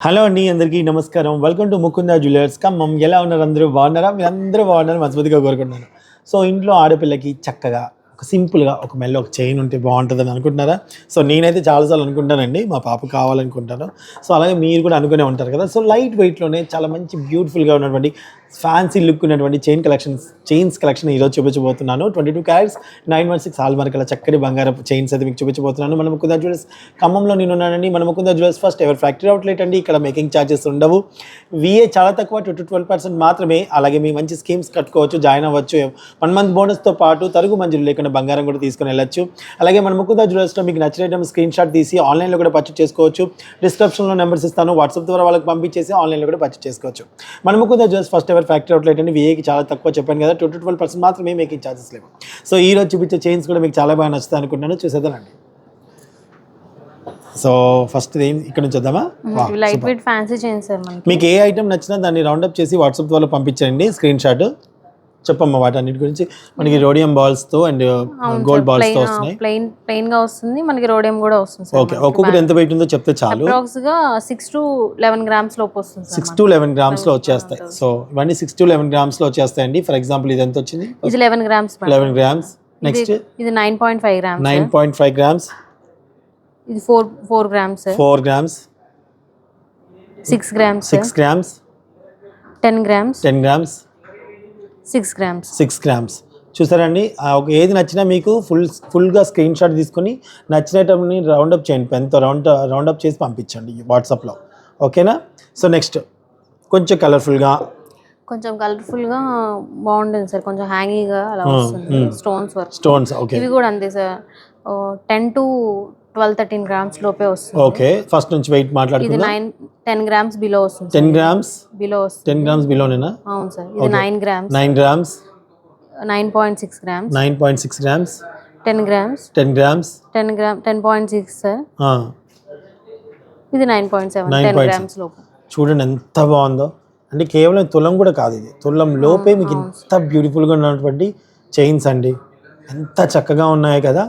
Hello అండి అందరికీ నమస్కారం. Welcome to Mukunda jewellers Khammam. ఎలా ఉన్నారు అందరూ? బాగున్నారా? మీరు అందరూ బాగున్నారు మనస్ఫూర్తిగా కోరుకుంటున్నాను. సో ఇంట్లో ఆడపిల్లకి చక్కగా ఒక సింపుల్గా ఒక మెల్ల ఒక చైన్ ఉంటే బాగుంటుందని అనుకుంటున్నారా? సో నేనైతే చాలాసార్లు అనుకుంటానండి. మా పాప కావాలనుకుంటాను. సో అలాగే మీరు కూడా అనుకునే ఉంటారు కదా? సో లైట్ వెయిట్లోనే చాలా మంచి బ్యూటిఫుల్గా ఉన్నటువంటి ఫ్యాన్సీ లుక్ ఉన్నటువంటి చైన్ కలెక్షన్స్ చైన్స్ కలెక్షన్ ఈరోజు చూపించబోతున్నాను. Twenty two carats nine one six hall అలా చక్కటి బంగారపు చైన్స్ అయితే మీకు చూపించబోతున్నాను. మన ముకుంద జ్యువెల్స్ ఖమ్మంలో నేను ఉన్నానండి. మన Mukunda jewels first ever factory outlet అండి. ఇక్కడ మేకింగ్ ఛార్జెస్ ఉండవు. విఏ చాలా తక్కువ టూ టు ట్వెల్వ్ పర్సెంట్ మాత్రమే. అలాగే మీ మంచి స్కీమ్స్ కట్టుకోవచ్చు జాయిన్ అవ్వచ్చు. వన్ మంత్ బోనస్తో పాటు తరుగు మంజూరు లేకుండా బంగారం కూడా తీసుకొని వెళ్ళొచ్చు. అలాగే మన ముకుంద జ్యువెల్స్లో మీకు నచ్చిన ఐటమ్ స్క్రీన్ షాట్ తీసి ఆన్లైన్లో కూడా పర్చేస్ చేసుకోవచ్చు. డిస్క్రిప్షన్లో నెంబర్స్ ఇస్తాను. వాట్సాప్ ద్వారా వాళ్ళకి పంపించేసి ఆన్లైన్లో కూడా పర్చేస్ చేసుకోవచ్చు. మన Mukunda jewels first ever factory outlet అండి. విఏకి చాలా తక్కువ చెప్పాను కదా. టూ టు ట్వెల్వ్ పర్సెంట్ మాత్రమే మేకింగ్ ఛార్జెస్ లేవు. సో ఈ రోజు చూపించే చైన్స్ కూడా మీకు చాలా బాగా నచ్చుతాయి అనుకుంటున్నాను. చూసేదానండి సో ఫస్ట్ ఏం ఇక్కడ నుంచి వద్దామా? లైట్. వెయిట్ ఫ్యాన్సీ మనకి. మీకు ఏ ఐటమ్ నచ్చినా దాన్ని రౌండప్ చేసి వాట్సాప్ ద్వారా పంపించండి. స్క్రీన్ షాట్ చెప్పమ్మా వాటన్నిటి గురించి. మనకి రోడియం బాల్స్తో అండ్ గోల్డ్ బాల్స్తో వస్తున్నాయి. ప్లెయిన్ ప్లెయిన్గా వస్తుంది. మనకి రోడియం కూడా వస్తుంది సార్ ఓకే ఒక్కొక్కటి ఎంత వెయిట్ ఉందో చెప్తే చాలు. అప్రాక్స్గా సిక్స్ టు లెవెన్ గ్రామ్స్ లోపు వస్తుంది సార్ సిక్స్ టు లెవెన్ గ్రామ్స్లో వచ్చేస్తాయి. సో ఇవన్నీ సిక్స్ టు లెవెన్ గ్రామ్స్లో వచ్చేస్తాయండి. ఫర్ ఎగ్జాంపుల్ ఇది ఎంత వచ్చింది ఇది eleven grams eleven grams next ఇది nine point five grams nine point five grams ఇది four four grams four grams six grams six grams ten grams ten grams six grams. Six grams. చూసారండి ఏది నచ్చినా మీకు ఫుల్ ఫుల్గా screen shot తీసుకొని నచ్చినటని round up చేయండి. పెన్తో round round up చేసి పంపించండి వాట్సాప్లో. ఓకేనా? So next. కొంచెం కలర్ఫుల్గా కొంచెం కలర్ఫుల్గా బాగుంటుంది సార్. కొంచెం హ్యాంగీ గా అలా వస్తుంది. స్టోన్స్ వర్క్ స్టోన్స్ ఓకే ఇవి కూడా అంతే sir. Ten to twelve thirteen grams లోపే వస్తుంది. ఓకే ఫస్ట్ నుంచి వెయిట్ ఇది మాట్లాడుకుందాం. నైన్ టెన్ గ్రామ్స్ బిలో వస్తుంది టెన్ గ్రామ్స్ బిలో వస్తుంది. టెన్ గ్రామ్స్ బిలోనేనా అవును సార్ ఇది nine grams nine grams nine point six grams nine point six grams ten grams ten grams ten gram ten point six sir ఇది nine point seven 9.6. Ten grams లోపు. చూడండి ఎంత బాగుందో. అంటే కేవలం తులం కూడా కాదు ఇది. తులం లోపే మీకు ఇంత బ్యూటిఫుల్గా ఉన్నటువంటి చైన్స్ అండి. ఎంత చక్కగా ఉన్నాయి కదా.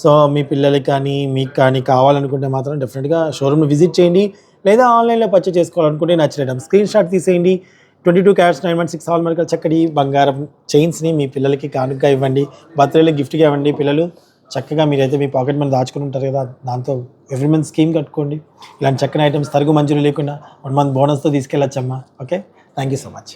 సో మీ పిల్లలకి కానీ మీకు కానీ కావాలనుకుంటే మాత్రం డెఫినెట్గా షోరూమ్ని విజిట్ చేయండి. లేదా ఆన్లైన్లో పర్చేస్ చేసుకోవాలనుకుంటే నచ్చిన స్క్రీన్ షాట్ తీసేయండి. Twenty two carats nine one six hall మార్కల్ చక్కటి బంగారం చైన్స్ని మీ పిల్లలకి కానుకగా ఇవ్వండి. బర్త్డేలో గిఫ్ట్గా ఇవ్వండి. పిల్లలు చక్కగా మీరైతే మీ పాకెట్ మనీ దాచుకుని ఉంటారు కదా దాంతో ఎవ్రీ మంత్ స్కీమ్ కట్టుకోండి. ఇలాంటి చక్కని ఐటమ్స్ తరుగు మంజూరు లేకుండా వన్ మంత్ బోనస్తో తీసుకెళ్ళొచ్చమ్మా. Okay thank you so much